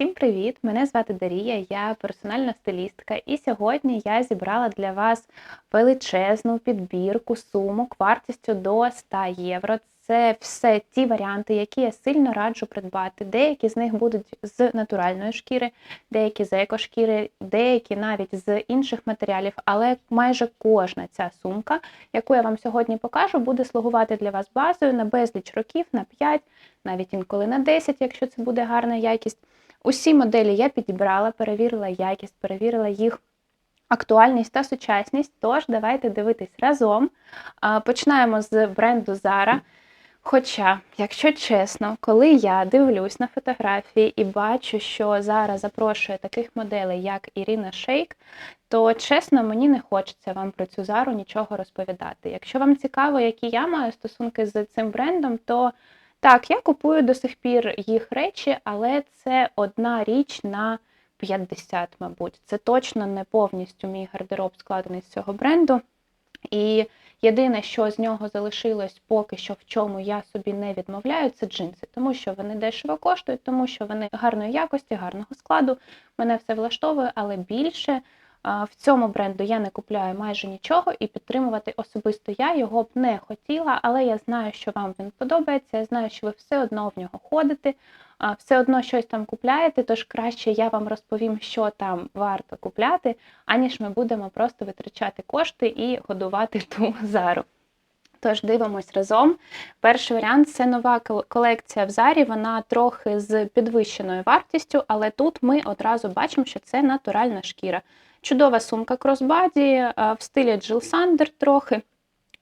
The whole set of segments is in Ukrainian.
Всім привіт! Мене звати Дарія, я персональна стилістка, і сьогодні я зібрала для вас величезну підбірку сумок вартістю до 100 євро. Це все ті варіанти, які я сильно раджу придбати. Деякі з них будуть з натуральної шкіри, деякі з екошкіри, деякі навіть з інших матеріалів, але майже кожна ця сумка, яку я вам сьогодні покажу, буде слугувати для вас базою на безліч років, на 5, навіть інколи на 10, якщо це буде гарна якість. Усі моделі я підібрала, перевірила якість, перевірила їх актуальність та сучасність. Тож, давайте дивитись разом. Починаємо з бренду Zara. Хоча, якщо чесно, коли я дивлюсь на фотографії і бачу, що зараз запрошує таких моделей, як Ірина Шейк, то чесно, мені не хочеться вам про цю зару нічого розповідати. Якщо вам цікаво, які я маю стосунки з цим брендом, то так, я купую до сих пір їх речі, але це одна річ на 50, мабуть. Це точно не повністю мій гардероб складений з цього бренду. І єдине, що з нього залишилось поки що, в чому я собі не відмовляю, це джинси, тому що вони дешево коштують, тому що вони гарної якості, гарного складу. Мене все влаштовує, але більше в цьому бренду я не купляю майже нічого, і підтримувати особисто я його б не хотіла, але я знаю, що вам він подобається. Я знаю, що ви все одно в нього ходите, все одно щось там купляєте, тож краще я вам розповім, що там варто купляти, аніж ми будемо просто витрачати кошти і годувати ту зару. Тож дивимось разом. Перший варіант це нова колекція в зарі, вона трохи з підвищеною вартістю, але тут ми одразу бачимо, що це натуральна шкіра. Чудова сумка кросбаді е, в стилі Jill Sander трохи.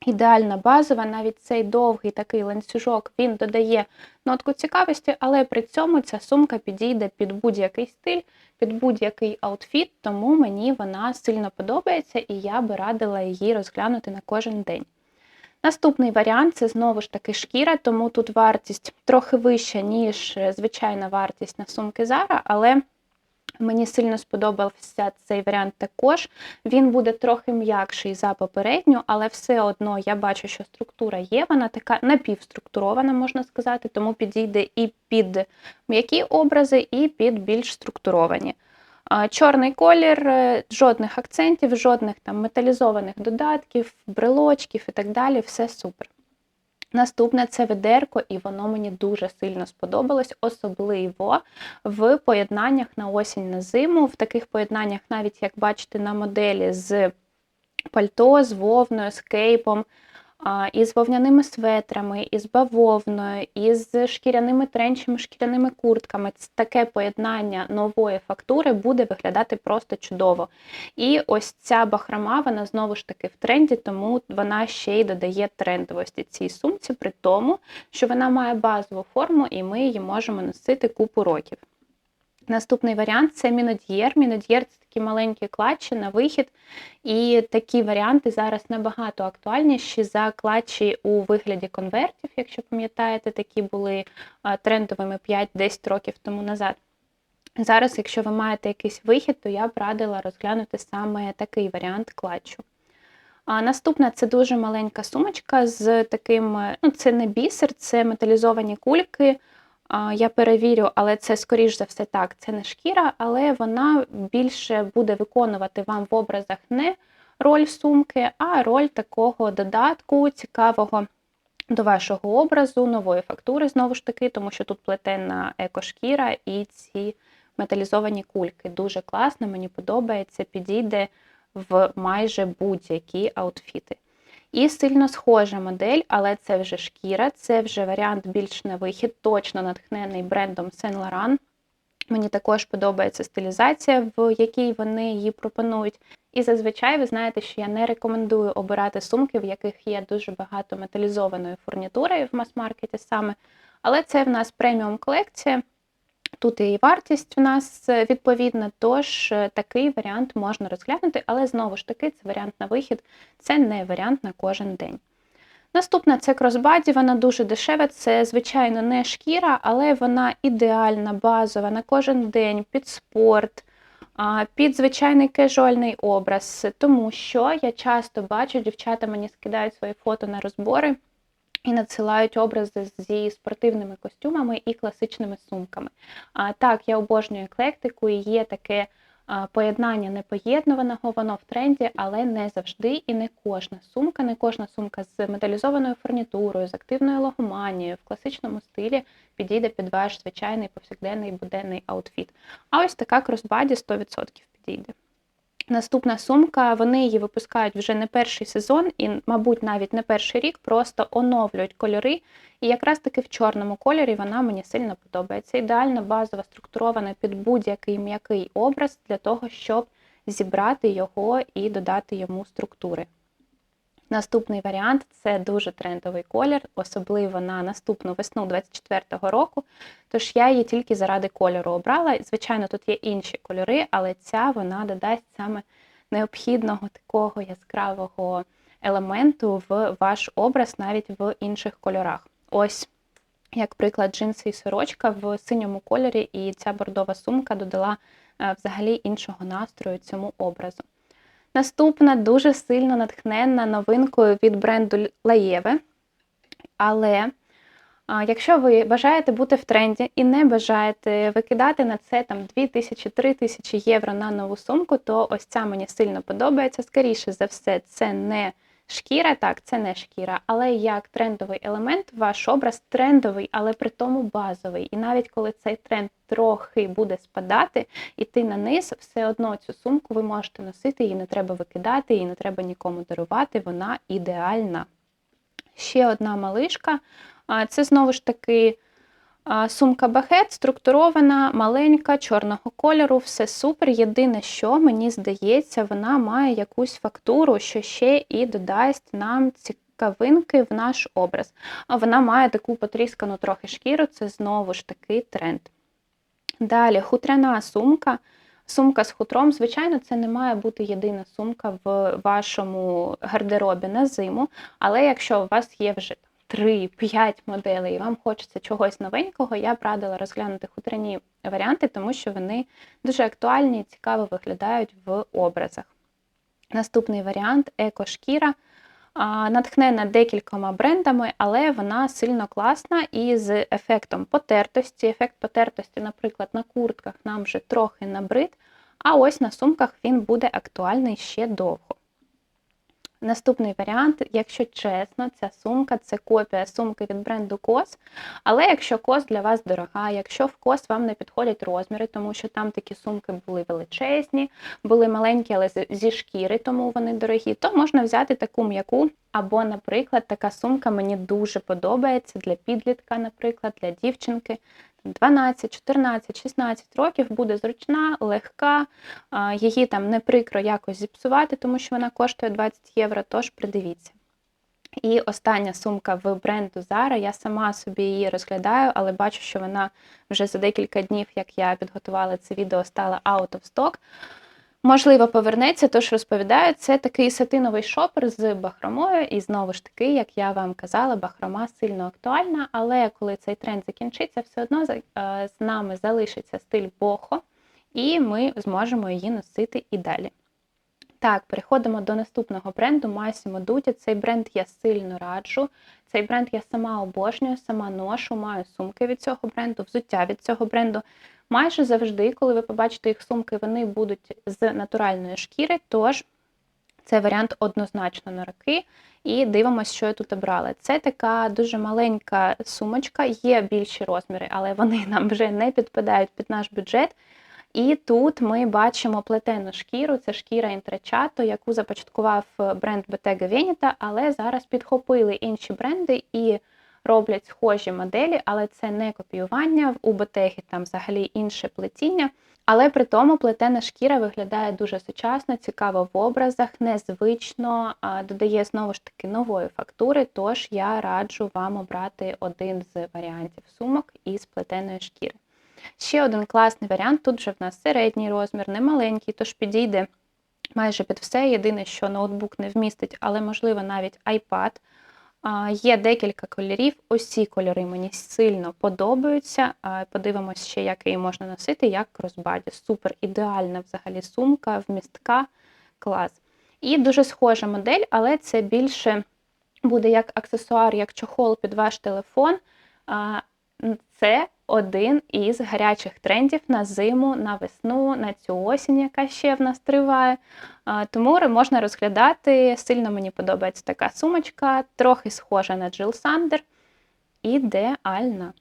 Ідеальна базова, навіть цей довгий такий ланцюжок він додає нотку цікавості, але при цьому ця сумка підійде під будь-який стиль, під будь-який аутфіт, тому мені вона сильно подобається і я би радила її розглянути на кожен день. Наступний варіант це знову ж таки шкіра, тому тут вартість трохи вища, ніж е, звичайна вартість на сумки Zara, але Мені сильно сподобався цей варіант також. Він буде трохи м'якший за попередню, але все одно я бачу, що структура є, вона така напівструктурована, можна сказати, тому підійде і під м'які образи, і під більш структуровані. Чорний колір, е, жодних акцентів, жодних там металізованих додатків, брелочків і так далі, все супер. Наступне це ведерко, і воно мені дуже сильно сподобалось, особливо в поєднаннях на осінь на зиму. В таких поєднаннях, навіть як бачите, на моделі з пальто, з вовною, з кейпом із вовняними светрами, із бавовною, із шкіряними тренчами, шкіряними куртками. Таке поєднання нової фактури буде виглядати просто чудово. І ось ця бахрома, вона знову ж таки в тренді, тому вона ще й додає трендовості цій сумці, при тому, що вона має базову форму, і ми її можемо носити купу років. Наступний варіант це мінод'єр. Мінод'єр це такі маленькі клатчі на вихід. І такі варіанти зараз набагато актуальніші за клатчі у вигляді конвертів, якщо пам'ятаєте, такі були трендовими 5-10 років тому назад. Зараз, якщо ви маєте якийсь вихід, то я б радила розглянути саме такий варіант клатчу. А Наступна це дуже маленька сумочка з таким, ну це не бісер, це металізовані кульки. Я перевірю, але це, скоріш за все, так, це не шкіра, але вона більше буде виконувати вам в образах не роль сумки, а роль такого додатку, цікавого до вашого образу, нової фактури, знову ж таки, тому що тут плетена екошкіра і ці металізовані кульки. Дуже класно, мені подобається, підійде в майже будь-які аутфіти. І сильно схожа модель, але це вже шкіра, це вже варіант більш на вихід, точно натхнений брендом Saint Laurent. Мені також подобається стилізація, в якій вони її пропонують. І зазвичай ви знаєте, що я не рекомендую обирати сумки, в яких є дуже багато металізованої фурнітури в мас-маркеті саме. Але це в нас преміум колекція. Тут і вартість в нас е, відповідна, тож е, такий варіант можна розглянути, але знову ж таки, це варіант на вихід, це не варіант на кожен день. Наступна це кросбаді, вона дуже дешева, це, звичайно, не шкіра, але вона ідеальна, базова на кожен день під спорт, під звичайний кежуальний образ. Тому що я часто бачу, дівчата мені скидають свої фото на розбори. І надсилають образи зі спортивними костюмами і класичними сумками. А, Так, я обожнюю еклектику і є таке поєднання непоєднуваного, воно в тренді, але не завжди і не кожна сумка, не кожна сумка з металізованою фурнітурою, з активною логоманією в класичному стилі підійде під ваш звичайний повсякденний буденний аутфіт. А ось така кросбаді 100% підійде. Наступна сумка, вони її випускають вже не перший сезон і, мабуть, навіть не перший рік, просто оновлюють кольори. І якраз таки в чорному кольорі вона мені сильно подобається. Ідеально базово структурована під будь-який м'який образ для того, щоб зібрати його і додати йому структури. Наступний варіант це дуже трендовий колір, особливо на наступну весну 24-го року. Тож я її тільки заради кольору обрала. Звичайно, тут є інші кольори, але ця вона додасть саме необхідного такого яскравого елементу в ваш образ навіть в інших кольорах. Ось, як приклад, джинси і сорочка в синьому кольорі, і ця бордова сумка додала е, взагалі іншого настрою цьому образу. Наступна дуже сильно натхненна новинкою від бренду Лаєве. Але якщо ви бажаєте бути в тренді і не бажаєте викидати на це там 2000-3000 євро на нову сумку, то ось ця мені сильно подобається. Скоріше за все, це не шкіра, так, це не шкіра, але як трендовий елемент, ваш образ трендовий, але при тому базовий. І навіть коли цей тренд трохи буде спадати, іти на низ, все одно цю сумку ви можете носити, її не треба викидати, її не треба нікому дарувати, вона ідеальна. Ще одна малишка. Це знову ж таки. Сумка бахет структурована, маленька, чорного кольору, все супер. Єдине, що мені здається, вона має якусь фактуру, що ще і додасть нам цікавинки в наш образ. А вона має таку потріскану трохи шкіру, це знову ж таки тренд. Далі хутряна сумка. Сумка з хутром, звичайно, це не має бути єдина сумка в вашому гардеробі на зиму, але якщо у вас є вже 3-5 моделей, і вам хочеться чогось новенького, я б радила розглянути хутряні варіанти, тому що вони дуже актуальні і цікаво виглядають в образах. Наступний варіант екошкіра. Натхнена декількома брендами, але вона сильно класна і з ефектом потертості. Ефект потертості, наприклад, на куртках нам вже трохи набрид, а ось на сумках він буде актуальний ще довго. Наступний варіант, якщо чесно, ця сумка це копія сумки від бренду COS. Але якщо COS для вас дорога, якщо в COS вам не підходять розміри, тому що там такі сумки були величезні, були маленькі, але зі шкіри, тому вони дорогі, то можна взяти таку м'яку. Або, наприклад, така сумка мені дуже подобається для підлітка, наприклад, для дівчинки. 12, 14, 16 років буде зручна, легка, її там не прикро якось зіпсувати, тому що вона коштує 20 євро, тож придивіться. І остання сумка в бренду Zara, я сама собі її розглядаю, але бачу, що вона вже за декілька днів, як я підготувала це відео, стала out of stock. Можливо, повернеться, тож розповідаю, це такий сатиновий шопер з бахромою, і знову ж таки, як я вам казала, бахрома сильно актуальна, але коли цей тренд закінчиться, все одно е, з нами залишиться стиль бохо, і ми зможемо її носити і далі. Так, переходимо до наступного бренду Massimo Dutti. Цей бренд я сильно раджу. Цей бренд я сама обожнюю, сама ношу, маю сумки від цього бренду, взуття від цього бренду. Майже завжди, коли ви побачите їх сумки, вони будуть з натуральної шкіри, тож це варіант однозначно на роки. І дивимося, що я тут обрала. Це така дуже маленька сумочка, є більші розміри, але вони нам вже не підпадають під наш бюджет. І тут ми бачимо плетену шкіру, це шкіра інтрачато, яку започаткував бренд Bottega Veneta, але зараз підхопили інші бренди і роблять схожі моделі, але це не копіювання. У Ботегі там взагалі інше плетіння. Але при тому плетена шкіра виглядає дуже сучасно, цікаво в образах, незвично, додає знову ж таки нової фактури, тож я раджу вам обрати один з варіантів сумок із плетеної шкіри. Ще один класний варіант, тут вже в нас середній розмір, не маленький, тож підійде майже під все. Єдине, що ноутбук не вмістить, але, можливо, навіть iPad. Є декілька кольорів. Ось кольори мені сильно подобаються. Подивимось ще, як її можна носити, як кросбаді. Супер ідеальна взагалі сумка, вмістка, клас. І дуже схожа модель, але це більше буде як аксесуар, як чохол під ваш телефон. Це один із гарячих трендів на зиму, на весну, на цю осінь, яка ще в нас триває. Тому можна розглядати. Сильно мені подобається така сумочка, трохи схожа на Jill Sander. Ідеальна.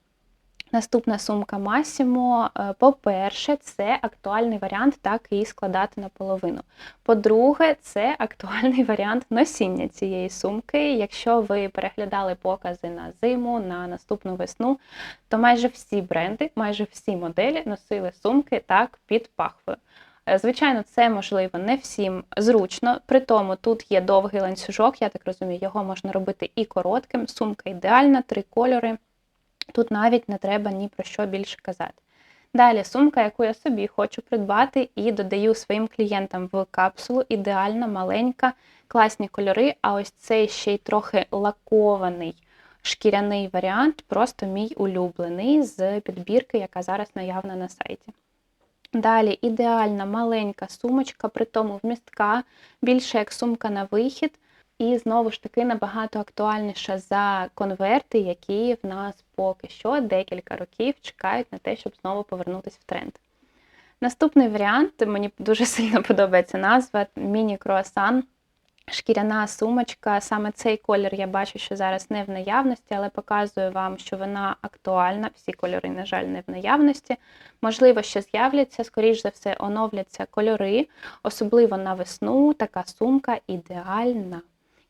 Наступна сумка Massimo. Е, По-перше, це актуальний варіант так її складати наполовину. По-друге, це актуальний варіант носіння цієї сумки. Якщо ви переглядали покази на зиму, на наступну весну, то майже всі бренди, майже всі моделі носили сумки так під пахвою. Е, Звичайно, це можливо не всім зручно. При тому тут є довгий ланцюжок, я так розумію, його можна робити і коротким. Сумка ідеальна, три кольори. Тут навіть не треба ні про що більше казати. Далі сумка, яку я собі хочу придбати і додаю своїм клієнтам в капсулу. Ідеальна, маленька, класні кольори. А ось цей ще й трохи лакований шкіряний варіант, просто мій улюблений з підбірки, яка зараз наявна на сайті. Далі ідеальна маленька сумочка, при тому вмістка, більше як сумка на вихід. І знову ж таки набагато актуальніша за конверти, які в нас поки що декілька років чекають на те, щоб знову повернутися в тренд. Наступний варіант, мені дуже сильно подобається назва міні-круасан. Шкіряна сумочка. Саме цей колір я бачу, що зараз не в наявності, але показую вам, що вона актуальна. Всі кольори, на жаль, не в наявності. Можливо, що з'являться, скоріш за все, оновляться кольори, особливо на весну. Така сумка ідеальна.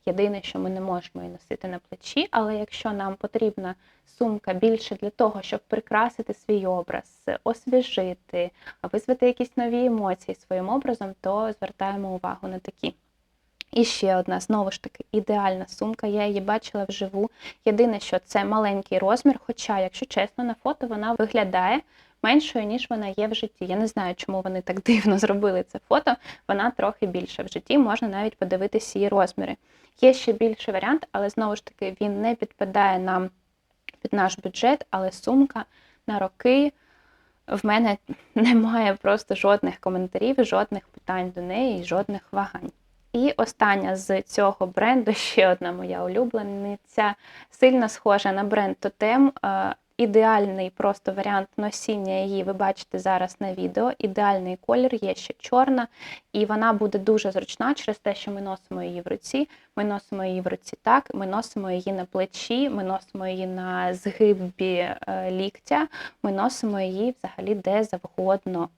Єдине, що ми не можемо її носити на плечі, але якщо нам потрібна сумка більше для того, щоб прикрасити свій образ, освіжити, визвати якісь нові емоції своїм образом, то звертаємо увагу на такі. І ще одна, знову ж таки, ідеальна сумка. Я її бачила вживу. Єдине, що це маленький розмір, хоча, якщо чесно, на фото вона виглядає меншою, ніж вона є в житті. Я не знаю, чому вони так дивно зробили це фото. Вона трохи більша в житті, можна навіть подивитися її розміри. Є ще більший варіант, але знову ж таки він не підпадає нам під наш бюджет, але сумка на роки. В мене немає просто жодних коментарів, жодних питань до неї, жодних вагань. І остання з цього бренду, ще одна моя улюблениця, сильно схожа на бренд Totem. Ідеальний просто варіант носіння її, ви бачите зараз на відео. Ідеальний колір, є ще чорна, і вона буде дуже зручна через те, що ми носимо її в руці. Ми носимо її в руці так, ми носимо її на плечі, ми носимо її на згибі е, ліктя, ми носимо її взагалі де завгодно.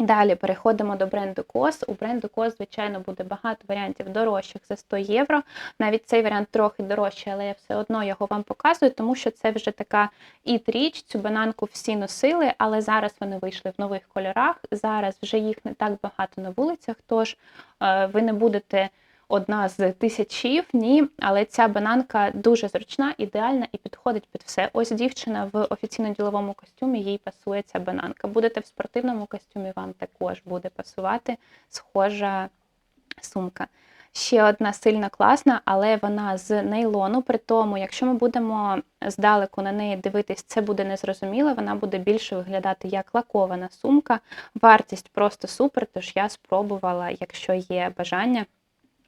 Далі переходимо до бренду Кос. У бренду Кос, звичайно, буде багато варіантів дорожчих за 100 євро. Навіть цей варіант трохи дорожчий, але я все одно його вам показую, тому що це вже така іт-річ. Цю бананку всі носили, але зараз вони вийшли в нових кольорах. Зараз вже їх не так багато на вулицях, тож е, ви не будете одна з тисячів, ні, але ця бананка дуже зручна, ідеальна і підходить під все. Ось дівчина в офіційно-діловому костюмі, їй пасує ця бананка. Будете в спортивному костюмі, вам також буде пасувати схожа сумка. Ще одна сильно класна, але вона з нейлону. При тому, якщо ми будемо здалеку на неї дивитись, це буде незрозуміло, вона буде більше виглядати як лакована сумка. Вартість просто супер, тож я спробувала, якщо є бажання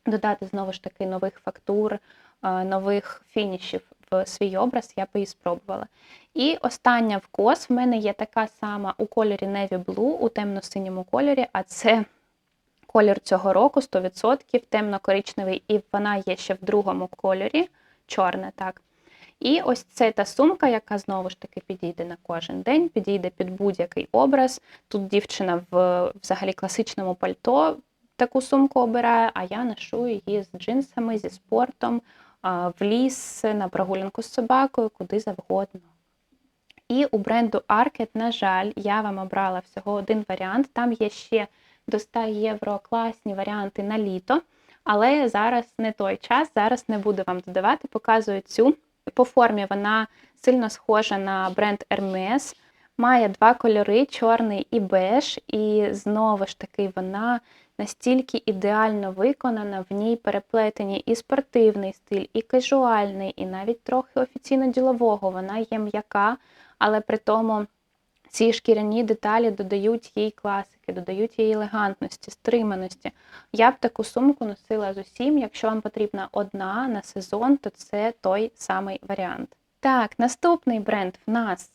додати знову ж таки нових фактур, е, нових фінішів в свій образ, я б її спробувала. І остання вкос в мене є така сама у кольорі Navy Blue, у темно-синьому кольорі, а це колір цього року 100%, темно-коричневий, і вона є ще в другому кольорі, чорне, так. І ось це та сумка, яка знову ж таки підійде на кожен день, підійде під будь-який образ. Тут дівчина в взагалі класичному пальто таку сумку обирає, а я ношу її з джинсами, зі спортом, в ліс, на прогулянку з собакою, куди завгодно. І у бренду Arket, на жаль, я вам обрала всього один варіант. Там є ще до 100 євро класні варіанти на літо, але зараз не той час, зараз не буду вам додавати, показую цю. По формі вона сильно схожа на бренд Hermes. Має два кольори чорний і беж, і знову ж таки вона настільки ідеально виконана, в ній переплетені і спортивний стиль, і кажуальний, і навіть трохи офіційно-ділового. Вона є м'яка, але при тому Ці шкіряні деталі додають їй класики, додають їй елегантності, стриманості. Я б таку сумку носила з усім. Якщо вам потрібна одна на сезон, то це той самий варіант. Так, наступний бренд в нас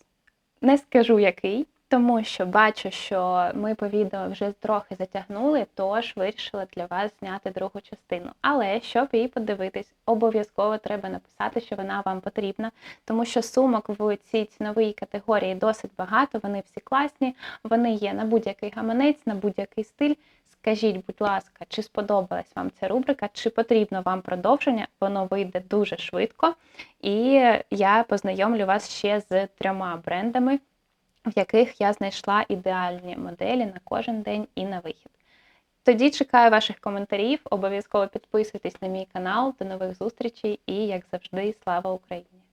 не скажу який, тому що бачу, що ми по відео вже трохи затягнули, тож вирішила для вас зняти другу частину. Але щоб її подивитись, обов'язково треба написати, що вона вам потрібна, тому що сумок в цій ціновій категорії досить багато, вони всі класні, вони є на будь-який гаманець, на будь-який стиль. Скажіть, будь ласка, чи сподобалась вам ця рубрика, чи потрібно вам продовження? Воно вийде дуже швидко. І я познайомлю вас ще з трьома брендами, в яких я знайшла ідеальні моделі на кожен день і на вихід. Тоді чекаю ваших коментарів. Обов'язково підписуйтесь на мій канал. До нових зустрічей і, як завжди, слава Україні!